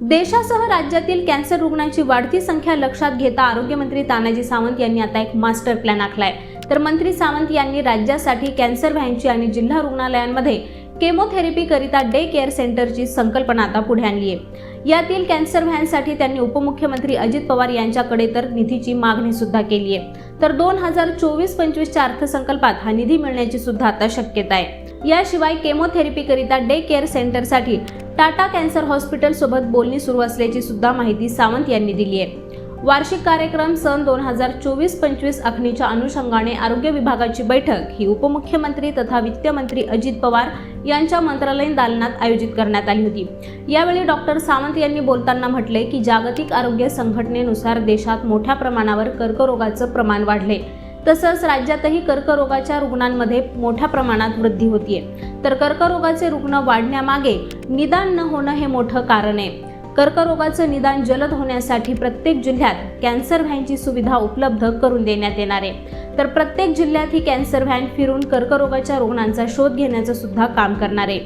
देशासह राज्यातील कॅन्सर रुग्णांची वाढती संख्या लक्षात घेता आरोग्यमंत्री तानाजी सावंत यांनी आता एक मास्टर प्लॅन आखलाय. तर मंत्री सावंत यांनी राज्यासाठी कॅन्सर व्हॅनची आणि जिल्हा रुग्णालयांमध्ये केमोथेरपी करिता डे केअर सेंटरची संकल्पना आता पुढे आणली आहे यातील कॅन्सर व्हॅनसाठी त्यांनी उपमुख्यमंत्री अजित पवार यांच्याकडे तर निधीची मागणी सुद्धा केली आहे तर दोन हजार चोवीस पंचवीसच्या अर्थसंकल्पात हा निधी मिळण्याची सुद्धा आता शक्यता आहे. याशिवाय केमोथेरपी करिता डे केअर सेंटरसाठी टाटा कॅन्सर हॉस्पिटल सोबत बोलणी सुरू असल्याची सुद्धा माहिती सावंत यांनी दिली आहे. वार्षिक कार्यक्रम सन दोन हजार चोवीस पंचवीस आखणीच्या अनुषंगाने आरोग्य विभागाची बैठक ही उपमुख्यमंत्री तथा वित्तमंत्री अजित पवार यांच्या मंत्रालयीन दालनात आयोजित करण्यात आली होती. यावेळी डॉक्टर सावंत यांनी बोलताना म्हटले की जागतिक आरोग्य संघटनेनुसार देशात मोठ्या प्रमाणावर कर्करोगाचं प्रमाण वाढले. तसंच राज्यातही कर्करोगाच्या रुग्णांमध्ये मोठ्या प्रमाणात वृद्धी होतीये. तर कर्करोगाचे रुग्ण वाढण्यामागे निदान न होणं हे मोठं कारण आहे. कर्करोगाचं निदान जलद होण्यासाठी प्रत्येक जिल्ह्यात कॅन्सर व्हॅनची सुविधा उपलब्ध करून देण्यात येणार आहे. तर प्रत्येक जिल्ह्यात ही कॅन्सर व्हॅन फिरून कर्करोगाच्या रुग्णांचा शोध घेण्याचं सुद्धा काम करणार आहे.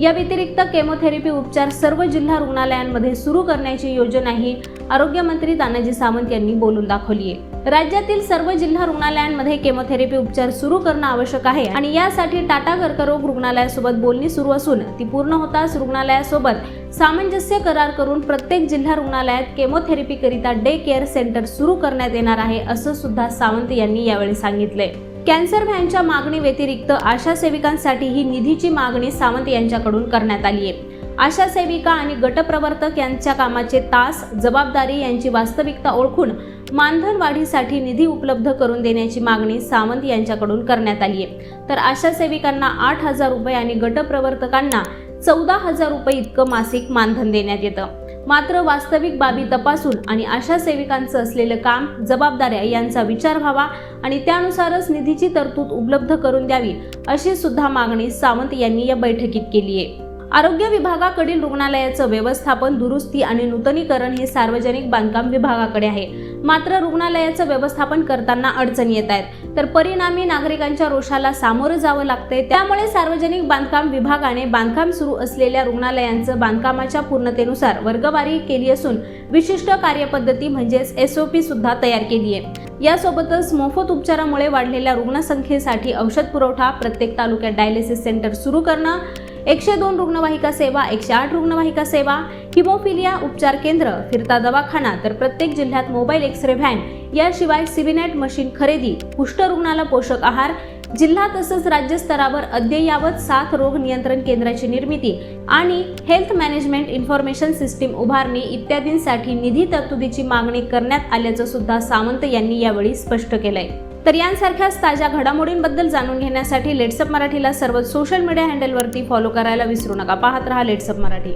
या व्यतिरिक्त केमोथेरपी उपचार सर्व जिल्हा रुग्णालयांमध्ये सुरू करण्याची योजनाही आरोग्यमंत्री तानाजी सावंत यांनी बोलून दाखवली आहे राज्यातील सर्व जिल्हा रुग्णालयांमध्ये केमोथेरपी उपचार सुरू करणं आवश्यक आहे आणि यासाठी टाटा कर्करोग रुग्णालयासोबत बोलणी सुरू असून ती पूर्ण होताच रुग्णालयासोबत सामंजस्य करार करून प्रत्येक जिल्हा रुग्णालयात केमोथेरपीकरिता डे केअर सेंटर सुरू करण्यात येणार आहे असं सुद्धा सावंत यांनी यावेळी सांगितलंय. कॅन्सर व्हॅनच्या मागणी व्यतिरिक्त आशा सेविकांसाठीही निधीची मागणी सावंत यांच्याकडून करण्यात आली आहे. आशा सेविका आणि गटप्रवर्तक यांच्या कामाचे तास जबाबदारी यांची वास्तविकता ओळखून मानधन वाढीसाठी निधी उपलब्ध करून देण्याची मागणी सावंत यांच्याकडून करण्यात आली आहे. तर आशा सेविकांना आठ हजार रुपये आणि गटप्रवर्तकांना चौदा हजार रुपये इतकं मासिक मानधन देण्यात येतं. मात्र वास्तविक बाबी तपासून आणि आशा सेविकांचं असलेलं काम जबाबदाऱ्या यांचा विचार व्हावा आणि त्यानुसारच निधीची तरतूद उपलब्ध करून द्यावी अशी सुद्धा मागणी सावंत यांनी या बैठकीत केली आहे आरोग्य विभागाकडील रुग्णालयाचं व्यवस्थापन दुरुस्ती आणि नूतनीकरण हे सार्वजनिक बांधकाम विभागाकडे आहे. मात्र रुग्णालयाचं व्यवस्थापन करताना अडचणी येत आहेत. तर परिणामी नागरिकांच्या रोषाला सामोरं जावं लागतंय. त्यामुळे सार्वजनिक बांधकाम विभागाने बांधकाम सुरू असलेल्या रुग्णालयांचं बांधकामाच्या पूर्णतेनुसार वर्गवारी केली असून विशिष्ट कार्यपद्धती म्हणजेच एस ओ सुद्धा तयार केली आहे. यासोबतच मोफत उपचारामुळे वाढलेल्या रुग्णसंख्येसाठी औषध पुरवठा प्रत्येक तालुक्यात डायलिसिस सेंटर सुरू करणं एकशे दोन रुग्णवाहिका सेवा एकशे आठ रुग्णवाहिका सेवा हिमोफिलिया उपचार केंद्र फिरता दवाखाना तर प्रत्येक जिल्ह्यात मोबाईल एक्स रे व्हॅन याशिवाय सिबिनेट मशीन खरेदी कुष्ठरुग्णाला पोषक आहार जिल्हा तसंच राज्य स्तरावर अद्ययावत साथ रोग नियंत्रण केंद्राची निर्मिती आणि हेल्थ मॅनेजमेंट इन्फॉर्मेशन सिस्टीम उभारणी इत्यादींसाठी निधी तरतुदीची मागणी करण्यात आल्याचं सुद्धा सावंत यांनी यावेळी स्पष्ट केलंय. तर यांसारख्याच ताज्या घडामोडींबद्दल जाणून घेण्यासाठी लेट्सअप मराठीला सर्व सोशल मीडिया हँडलवरती फॉलो करायला विसरू नका. पाहत रहा लेट्सअप मराठी.